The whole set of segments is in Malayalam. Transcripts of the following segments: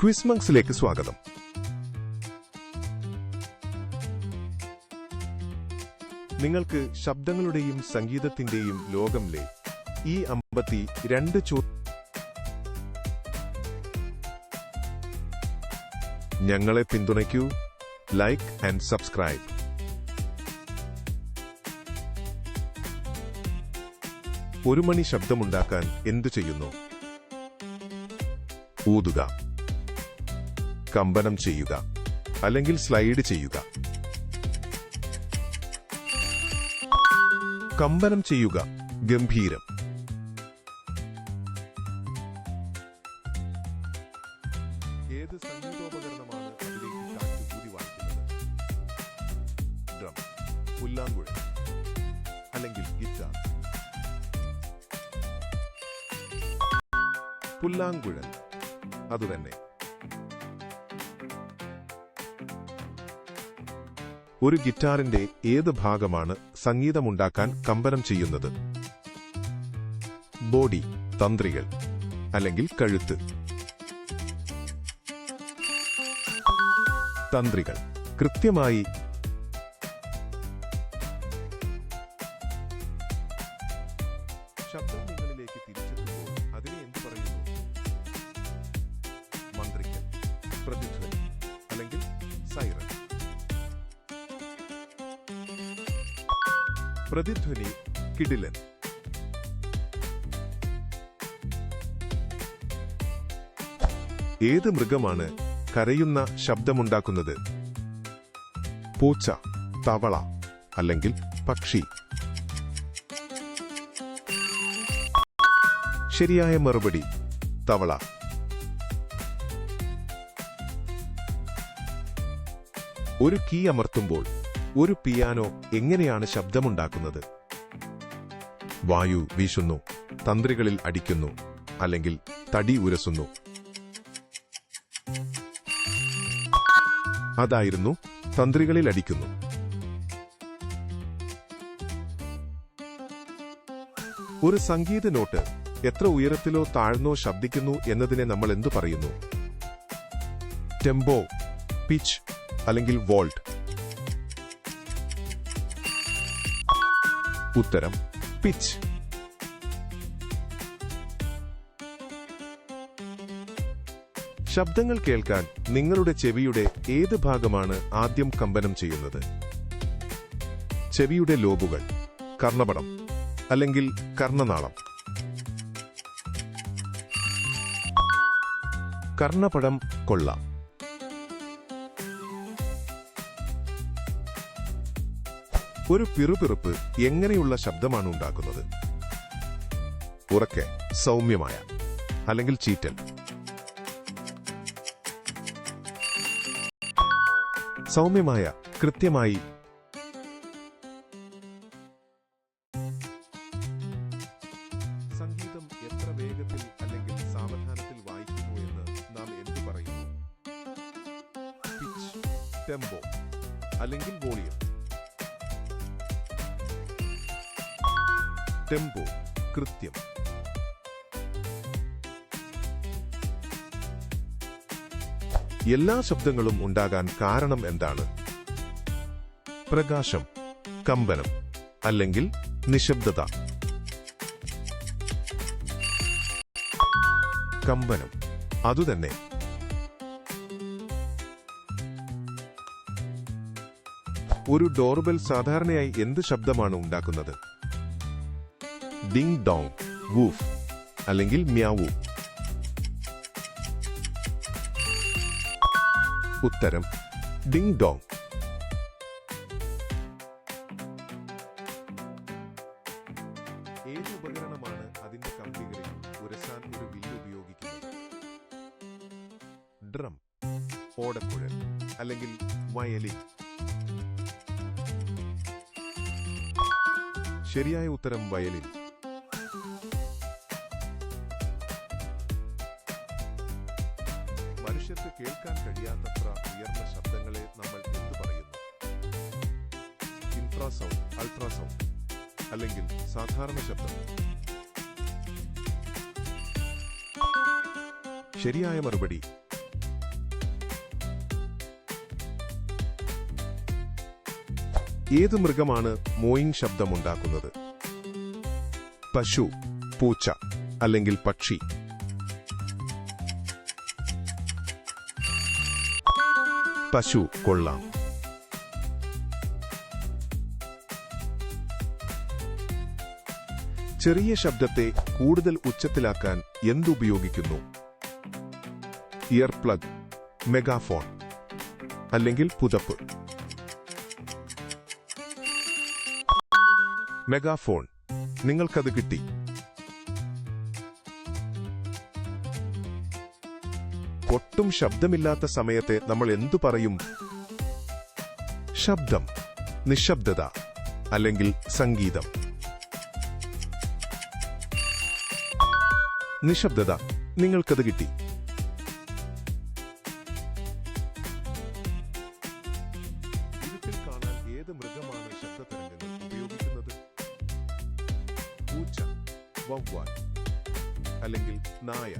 ക്വിസ്മങ്സിലേക്ക് സ്വാഗതം. നിങ്ങൾക്ക് ശബ്ദങ്ങളുടെയും സംഗീതത്തിന്റെയും ലോകംലെ ഈ അമ്പത്തി രണ്ട് ചോ ഞങ്ങളെ പിന്തുണയ്ക്കൂ. ലൈക്ക് ആൻഡ് സബ്സ്ക്രൈബ് ഒരു മണി ശബ്ദമുണ്ടാക്കാൻ എന്തു ചെയ്യുന്നു? ഊതുക. കമ്പനം ചെയ്യുക അല്ലെങ്കിൽ സ്ലൈഡ് ചെയ്യുക. കമ്പനം ചെയ്യുക ഗംഭീരം. ഏത് പുല്ലാങ്കുഴൽ അല്ലെങ്കിൽ ഗിറ്റാർ. പുല്ലാങ്കുഴൽ അതുതന്നെ. ഒരു ഗിറ്റാറിന്റെ ഏത് ഭാഗമാണ് സംഗീതമുണ്ടാക്കാൻ കമ്പനം ചെയ്യുന്നത്? ബോഡി തന്ത്രികൾ അല്ലെങ്കിൽ കഴുത്ത്. തന്ത്രികൾ കൃത്യമായി ശബ്ദം പ്രതിധ്വനി കിടിലൻ. ഏത് മൃഗമാണ് കരയുന്ന ശബ്ദമുണ്ടാക്കുന്നത്? പൂച്ച തവള അല്ലെങ്കിൽ പക്ഷി. ശരിയായ മറുപടി തവള. ഒരു കീ അമർത്തുമ്പോൾ ഒരു പിയാനോ എങ്ങനെയാണ് ശബ്ദമുണ്ടാക്കുന്നത്? വായു വീശുന്നു തന്ത്രികളിൽ അടിക്കുന്നു അല്ലെങ്കിൽ തടി ഉരസുന്നു. അതായിരുന്നു തന്ത്രികളിൽ അടിക്കുന്നു. ഒരു സംഗീത നോട്ട് എത്ര ഉയരത്തിലോ താഴ്ന്നോ ശബ്ദിക്കുന്നു എന്നതിനെ നമ്മൾ എന്തു പറയുന്നു? ടെമ്പോ പിച്ച് അല്ലെങ്കിൽ വോൾട്ട്. ഉത്തരം പിച്ച് ശബ്ദങ്ങൾ കേൾക്കാൻ നിങ്ങളുടെ ചെവിയുടെ ഏത് ഭാഗമാണ് ആദ്യം കമ്പനം ചെയ്യുന്നത്? ചെവിയുടെ ലോബുകൾ കർണപടം അല്ലെങ്കിൽ കർണനാളം. കർണപടം കൊള്ളാം. ഒരു പിറുപിറുപ്പ് എങ്ങനെയുള്ള ശബ്ദമാണ് ഉണ്ടാക്കുന്നത്? ഉറക്കെ സൗമ്യമായ അല്ലെങ്കിൽ ചീറ്റൽ? സൗമ്യമായ കൃത്യമായി എല്ലാ ശബ്ദങ്ങളും ഉണ്ടാകാൻ കാരണം എന്താണ്? പ്രകാശം കമ്പനം അല്ലെങ്കിൽ നിശബ്ദത. കമ്പനം അതുതന്നെ. ഒരു ഡോർബെൽ സാധാരണയായി എന്ത് ശബ്ദമാണ് ഉണ്ടാക്കുന്നത്? ഡിങ് ഡോങ് വൂഫ് അല്ലെങ്കിൽ മ്യാവു. ഉത്തരം ഡിങ് ഡോങ്. അല്ലെങ്കിൽ വയലിൻ. ശരിയായ ഉത്തരം വയലിൻ. കേൾക്കാൻ കഴിയാത്തത്ര ഉയർന്ന ശബ്ദങ്ങളെ നമ്മൾ എന്തു പറയുന്നു? ഇൻഫ്രാസൗണ്ട് അൾട്രാസൗണ്ട് അല്ലെങ്കിൽ സാധാരണ ശബ്ദം. ശരിയായ മറുപടി. ഏത് മൃഗമാണ് മോയിങ് ശബ്ദമുണ്ടാക്കുന്നത്? പശു പൂച്ച അല്ലെങ്കിൽ പക്ഷി. പശു കൊള്ളാം. ചെറിയ ശബ്ദത്തെ കൂടുതൽ ഉച്ചത്തിലാക്കാൻ എന്തുപയോഗിക്കുന്നു? ഇയർ പ്ലഗ് മെഗാഫോൺ അല്ലെങ്കിൽ പുതപ്പ്. മെഗാഫോൺ നിങ്ങൾക്കത് കിട്ടി. ഒട്ടും ശബ്ദമില്ലാത്ത സമയത്തെ നമ്മൾ എന്തു പറയും? ശബ്ദം നിശബ്ദത അല്ലെങ്കിൽ സംഗീതം. നിശബ്ദത നിങ്ങൾക്കത് കിട്ടി. ഉപയോഗിക്കുന്നത്? അല്ലെങ്കിൽ നായ.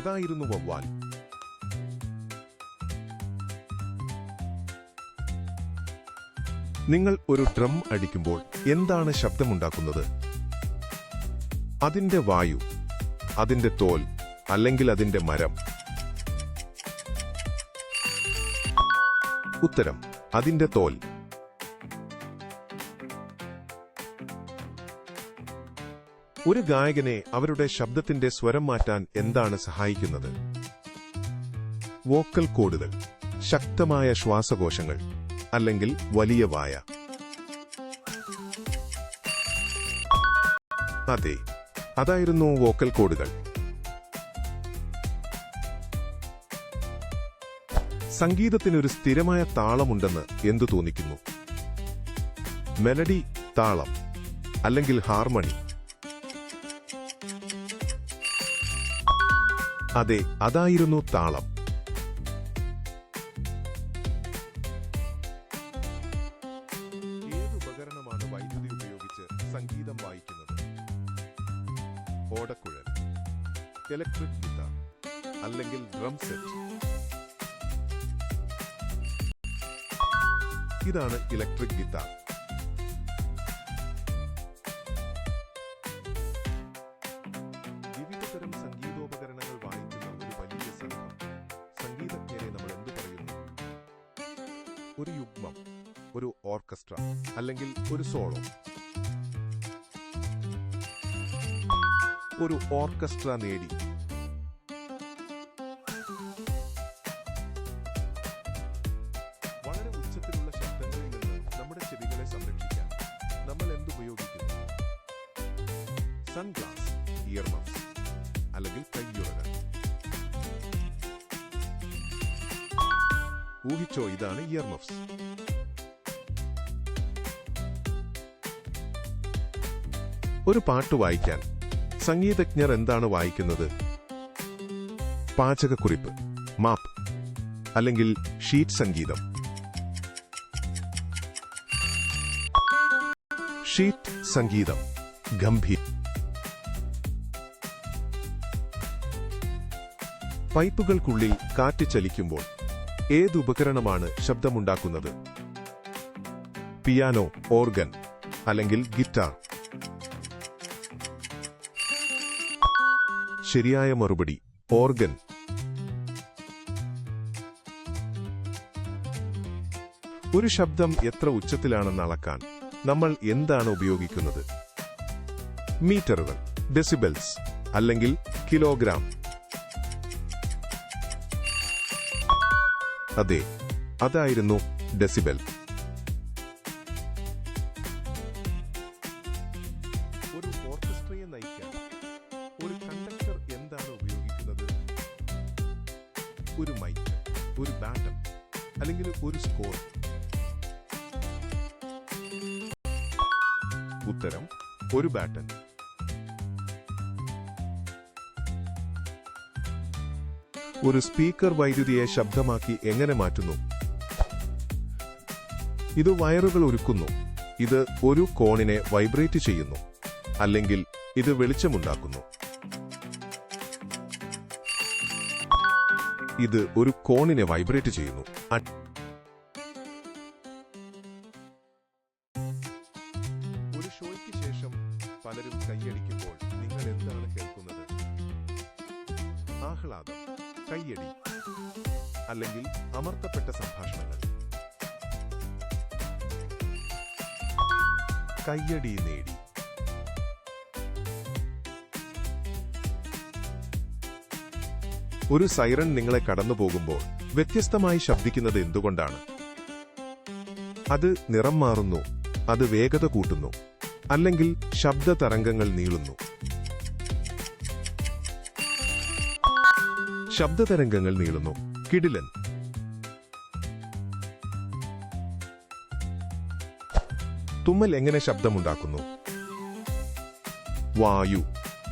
അതായിരുന്നു വവ്വാൽ. നിങ്ങൾ ഒരു ഡ്രം അടിക്കുമ്പോൾ എന്താണ് ശബ്ദമുണ്ടാക്കുന്നത്? അതിന്റെ വായു അതിന്റെ തോൽ അല്ലെങ്കിൽ അതിന്റെ മരം? ഉത്തരം അതിന്റെ തോൽ. ഒരു ഗായകനെ അവരുടെ ശബ്ദത്തിന്റെ സ്വരം മാറ്റാൻ എന്താണ് സഹായിക്കുന്നത്? വോക്കൽ കോഡുകൾ ശക്തമായ ശ്വാസകോശങ്ങൾ അല്ലെങ്കിൽ വലിയ വായ. അതെ അതായിരുന്നു വോക്കൽ കോഡുകൾ. സംഗീതത്തിനൊരു സ്ഥിരമായ താളമുണ്ടെന്ന് എന്തു തോന്നിക്കുന്നു? മെലഡി താളം അല്ലെങ്കിൽ ഹാർമണി. അതെ അതായിരുന്നു താളം. ഏത് ഉപകരണമാണ് വൈദ്യുതി ഉപയോഗിച്ച് സംഗീതം വായിക്കുന്നത്? ഓടക്കുഴൽ ഇലക്ട്രിക് ഗിറ്റാർ അല്ലെങ്കിൽ ഡ്രം സെറ്റ് ഇതാണ് ഇലക്ട്രിക് ഗിറ്റാർ ഒരു യുഗ്മം ഒരു ഓർക്കസ്ട്ര അല്ലെങ്കിൽ ഒരു സോളോ. ഒരു ഓർക്കസ്ട്ര നേടി ഊഹിച്ചോ ഇതാണ് ഇയർമഫ്സ് ഒരു പാട്ട് വായിക്കാൻ സംഗീതജ്ഞർ എന്താണ് വായിക്കുന്നത്? പാചകക്കുറിപ്പ് മാപ്പ് അല്ലെങ്കിൽ ഷീറ്റ് സംഗീതം. ഷീറ്റ് സംഗീതം ഗംഭീർ പൈപ്പുകൾക്കുള്ളിൽ കാറ്റ് ചലിക്കുമ്പോൾ ഏത് ഉപകരണമാണ് ശബ്ദമുണ്ടാക്കുന്നത്? പിയാനോ ഓർഗൻ അല്ലെങ്കിൽ ഗിറ്റാർ? ശരിയായ മറുപടി ഓർഗൻ. ഒരു ശബ്ദം എത്ര ഉച്ചത്തിലാണെന്ന് അളക്കാൻ നമ്മൾ എന്താണ് ഉപയോഗിക്കുന്നത്? മീറ്ററുകൾ ഡെസിബെൽസ് അല്ലെങ്കിൽ കിലോഗ്രാം. അതെ അതായിരുന്നു ഡെസിബൽ. ഒരു നയിക്കാൻ ഒരു കണ്ടക്ടർ എന്താണ് ഉപയോഗിക്കുന്നത്? ഒരു മൈക്ക് ഒരു ബാറ്റൺ അല്ലെങ്കിൽ ഒരു സ്കോർ ഉത്തരം ഒരു ബാറ്റൺ ഒരു സ്പീക്കർ വൈദ്യുതിയെ ശബ്ദമാക്കി എങ്ങനെ മാറ്റുന്നു? ഇത് വയറുകൾ ഒരുക്കുന്നു. ഇത് ഒരു കോണിനെ വൈബ്രേറ്റ് ചെയ്യുന്നു. അല്ലെങ്കിൽ ഇത് വെളിച്ചമുണ്ടാക്കുന്നു. ഇത് ഒരു കോണിനെ വൈബ്രേറ്റ് ചെയ്യുന്നു. ഒരു ഷോയ്ക്ക് ശേഷം പലരും കൈയടിക്കുമ്പോൾ നിങ്ങൾ എന്താണ് കേൾക്കുന്നത്? ആഹ്ലാദം. കൈയടി അല്ലെങ്കിൽ അമർത്തപ്പെട്ട സംഭാഷണങ്ങൾ. കയ്യടി നേടി. ഒരു സൈറൺ നിങ്ങളെ കടന്നു പോകുമ്പോൾ വ്യത്യസ്തമായി ശബ്ദിക്കുന്നത് എന്തുകൊണ്ടാണ്? അത് നിറം മാറുന്നു അത് വേഗത കൂട്ടുന്നു അല്ലെങ്കിൽ ശബ്ദ തരംഗങ്ങൾ നീളുന്നു. ശബ്ദതരംഗങ്ങൾ നീളുന്നു. കിടിലൻ. തുമ്മൽ എങ്ങനെ ശബ്ദമുണ്ടാക്കുന്നു? വായു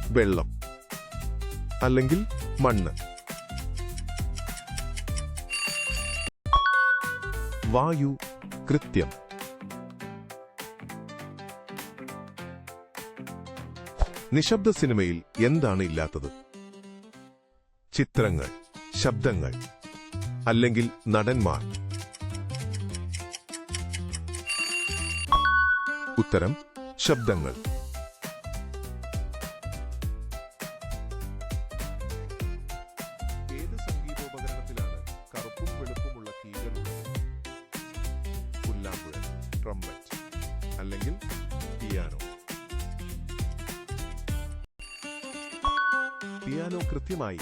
വെള്ളം അല്ലെങ്കിൽ മണ്ണ്. വായു കൃത്യം. നിശബ്ദ സിനിമയിൽ എന്താണ് ഇല്ലാത്തത്? ചിത്രങ്ങൾ ശബ്ദങ്ങൾ അല്ലെങ്കിൽ നടന്മാർ. ഉത്തരം ശബ്ദങ്ങൾ. ഏത് സംഗീതോപകരണത്തിലാണ് കറുപ്പും വെളുപ്പുമുള്ള കീകൾ പുല്ലാങ്കുഴൽ ട്രംപറ്റ് അല്ലെങ്കിൽ പിയാനോ? പിയാനോ കൃത്യമായി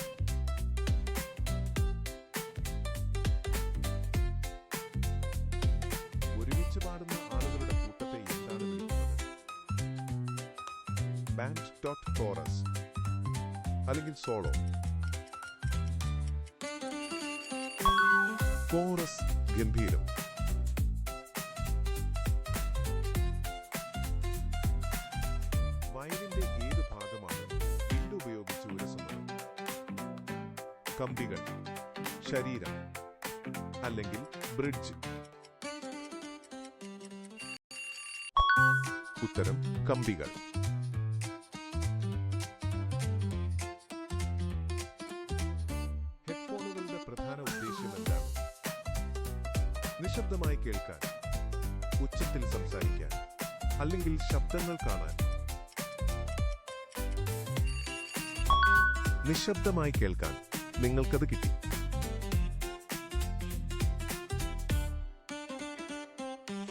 അല്ലെങ്കിൽ സോളോ. കോറസ് ഗംഭീരം. വയലിന്റെ ഏത് ഭാഗമാണ് വില്ല് ഉപയോഗിച്ച് ഉരസുന്നത് കമ്പികൾ ശരീരം അല്ലെങ്കിൽ ബ്രിഡ്ജ്. ഉത്തരം കമ്പികൾ. നിശബ്ദമായി കേൾക്കാൻ ഉച്ചത്തിൽ സംസാരിക്കാൻ അല്ലെങ്കിൽ ശബ്ദങ്ങൾ കാണാൻ. നിശബ്ദമായി കേൾക്കാൻ നിങ്ങൾക്കത് കിട്ടി.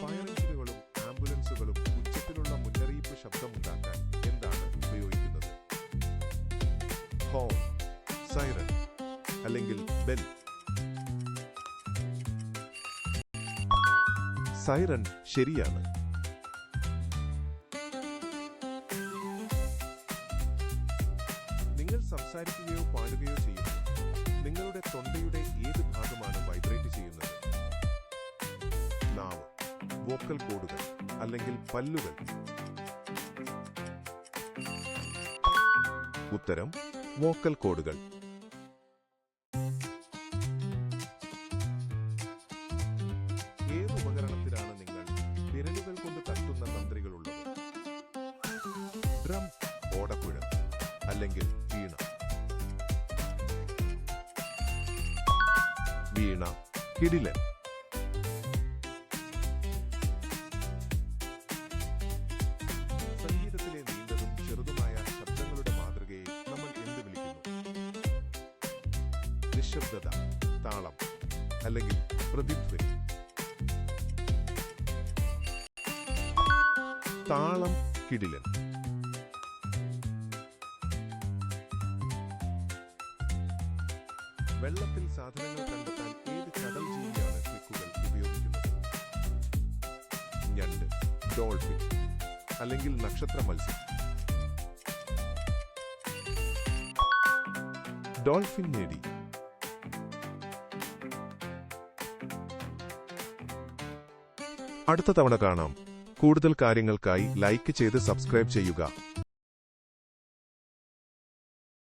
ഫയർ ഉച്ചത്തിലുള്ള മുന്നറിയിപ്പ് എന്താണ് ഉപയോഗിക്കുന്നത്? ഹോൺ അല്ലെങ്കിൽ ബെൽ. സൈറൻ ശരിയാണ്. നിങ്ങൾ സംസാരിക്കുകയോ പാടുകയോ ചെയ്യുന്നു. നിങ്ങളുടെ തൊണ്ടയുടെ ഏത് ഭാഗമാണ് വൈബ്രേറ്റ് ചെയ്യുന്നത്? നാവ് വോക്കൽ കോഡുകൾ അല്ലെങ്കിൽ പല്ലുകൾ? ഉത്തരം വോക്കൽ കോഡുകൾ. പ്രതിധ്വനി താളം കിടിലൻ. വെള്ളത്തിൽ സാധനങ്ങൾ കണ്ടെത്താൻ ഏത് കടൽ ജീവിയാണ് ക്ലിക്കുകൾ ഉപയോഗിക്കുന്നത്? ഞണ്ട് ഡോൾഫിൻ അല്ലെങ്കിൽ നക്ഷത്ര മത്സ്യം. ഡോൾഫിൻ നേടി. അടുത്ത തവണ കാണാം. കൂടുതൽ കാര്യങ്ങൾക്കായി ലൈക്ക് ചെയ്ത് സബ്സ്ക്രൈബ് ചെയ്യുക.